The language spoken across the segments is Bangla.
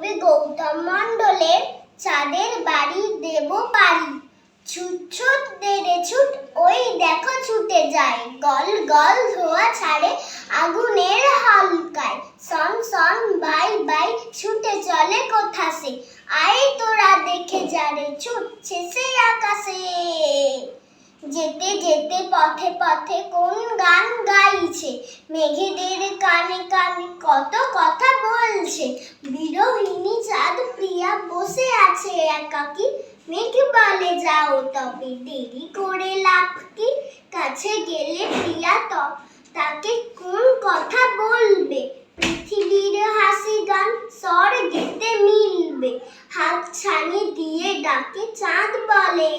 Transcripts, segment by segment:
কবি গৌতম মণ্ডলের চাঁদের বাড়ি দেব পারি। ছুট ছুট দেড়ে ছুট, ওই দেখো ছুটে যায় গল গল ধোয়া ছাড়ে আগুনের হালকায়। সন সন বাই বাই, ছুটে চলে কোথা সে? আয় তোরা দেখে যারে ছুটছে সে আকাশে। যেতে যেতে পথে পথে কোন গান গাইছে? মেঘেদের কানে কানে কত কথা বলছে বিরোহিনী চাঁদ প্রিয়া বসে আছে একাকি। মেঘ বলে, যাও তবে দেরি করে লাভ কি? কাছে গেলে প্রিয়া তো তাকে কোন কথা বলবে? পৃথিবীর হাসি গান স্বর্গেতে মিলবে। হাত ছানি দিয়ে ডাকে, চাঁদ বলে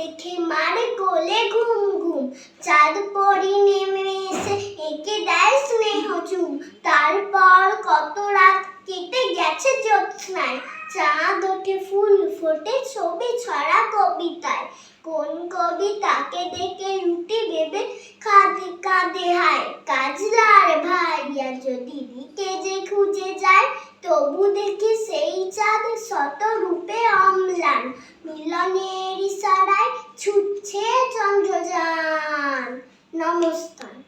দেখে মারে কোলে ঘুম ঘুম। চাঁদ পরি নেমে এসে একে দেয় স্নেহ চুম। তারপর কত রাত কেটে গেছে জ্যোৎস্নায়। চাঁদ ওঠে ফুল ফোটে ছবি ছড়া কবিতায়। কোন কবি তাকে দেখে রুটি ভেবে কাঁদে কাঁদে হায়। কাজলার ভাইয়া যদি দিকে যে খুঁজে যায়, তবু দেখি সেই চাঁদ শত রূপে অম্লান। মিলনের almost done.